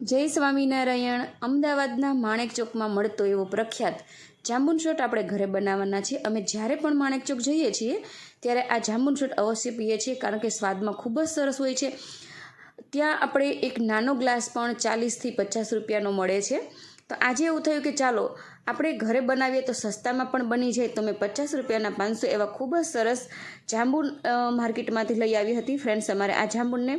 જય સ્વામિનારાયણ. અમદાવાદના માણેક ચોકમાં મળતો એવો પ્રખ્યાત જાંબુન શોટ આપણે ઘરે બનાવવાના છે અમે જ્યારે પણ માણેક ચોક જઈએ છીએ, ત્યારે આ જાંબુન શોટ અવશ્ય પીએ છીએ, કારણ કે સ્વાદમાં ખૂબ જ સરસ હોય છે. ત્યાં આપણે એક નાનો ગ્લાસ પણ ચાલીસથી પચાસ રૂપિયાનો મળે છે. તો આજે એવું થયું કે ચાલો, આપણે ઘરે બનાવીએ તો સસ્તામાં પણ બની જાય. તો મેં પચાસ રૂપિયાના પાંચસો એવા ખૂબ જ સરસ જાંબુન માર્કેટમાંથી લઈ આવી હતી. ફ્રેન્ડ્સ, અમારે આ જાંબુનને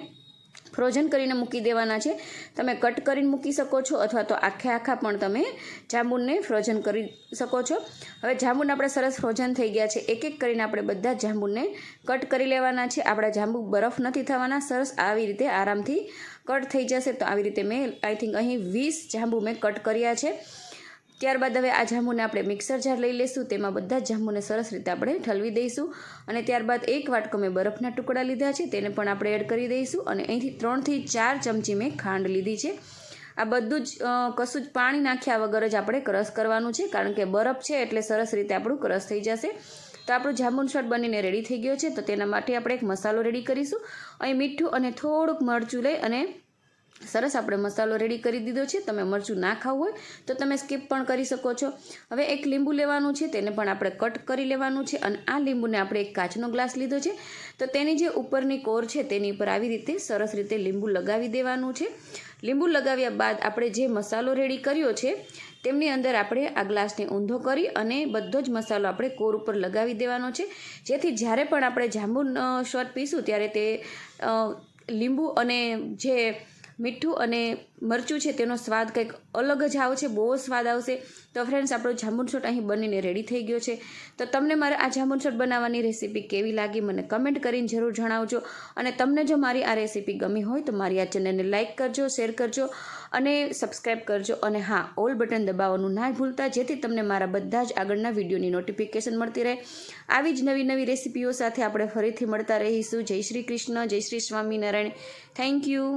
ફ્રોઝન કરીને મૂકી દેવાના છે. તમે કટ કરીને મૂકી શકો છો અથવા તો આખે આખા પણ તમે જાંબુનને ફ્રોઝન કરી શકો છો. હવે જાંબુન આપણે સરસ ફ્રોઝન થઈ ગયા છે. એક એક કરીને આપણે બધા જાંબુને કટ કરી લેવાના છે. આપણા જાંબુ બરફ નથી થવાના. સરસ આવી રીતે આરામથી કટ થઈ જશે. તો આવી રીતે મેં આઈ થિંક અહીં વીસ જાંબુ મેં કટ કર્યા છે. ત્યારબાદ હવે આ જાંબુને આપણે મિક્સર જાર લઈ લઈશું તેમાં બધા જ જાંબુને સરસ રીતે આપણે ઠલવી દઈશું. અને ત્યારબાદ એક વાટકો મેં બરફના ટુકડા લીધા છે, તેને પણ આપણે એડ કરી દઈશું. અને અહીંથી ત્રણથી ચાર ચમચી મેં ખાંડ લીધી છે. આ બધું જ કશું જ પાણી નાખ્યા વગર જ આપણે ક્રશ કરવાનું છે, કારણ કે બરફ છે એટલે સરસ રીતે આપણું ક્રશ થઈ જશે. તો આપણું જાંબુન શોટ બનીને રેડી થઈ ગયો છે. તો તેના માટે આપણે એક મસાલો રેડી કરીશું. અહીં મીઠું અને થોડુંક મરચું લઈ અને સરસ, આપણે મસાલો રેડી કરી દીધો છે. તમે મરચું ના ખાવું હોય તો તમે સ્કીપ પણ કરી શકો છો. હવે એક લીંબુ લેવાનું છે, તેને પણ આપણે કટ કરી લેવાનું છે અને આ લીંબુને આપણે એક કાચનો ગ્લાસ લીધો છે. તો તેની જે ઉપરની કોર છે, તેની ઉપર આવી રીતે સરસ રીતે લીંબુ લગાવી દેવાનું છે. લીંબુ લગાવ્યા બાદ આપણે જે મસાલો રેડી કર્યો છે, તેમની અંદર આપણે આ ગ્લાસને ઊંધો કરી અને બધો જ મસાલો આપણે કોર ઉપર લગાવી દેવાનો છે. જેથી જ્યારે પણ આપણે જાંબુ શોટ પીશું ત્યારે તે લીંબુ અને જે મીઠું અને મરચું છે તેનો સ્વાદ કંઈક અલગ જ આવશે, બહુ સ્વાદ આવશે. તો ફ્રેન્ડ્સ આપણો જાંબુન શોટ અહીં બનીને રેડી થઈ ગયો છે. તો તમને મારે આ જાંબુન શોટ બનાવવાની રેસીપી કેવી લાગી મને કમેન્ટ કરીને જરૂર જણાવજો. અને તમને જો મારી આ રેસીપી ગમી હોય તો મારી આ ચેનલને લાઇક કરજો શેર કરજો અને સબસ્ક્રાઈબ કરજો. અને હા ઓલ બટન દબાવવાનું ના ભૂલતા, જેથી તમને મારા બધા જ આગળના વિડીયોની નોટિફિકેશન મળતી રહે. આવી જ નવી નવી રેસીપીઓ સાથે આપણે ફરીથી મળતા રહીશું. જય શ્રી કૃષ્ણ, જય શ્રી સ્વામિનારાયણ. Thank you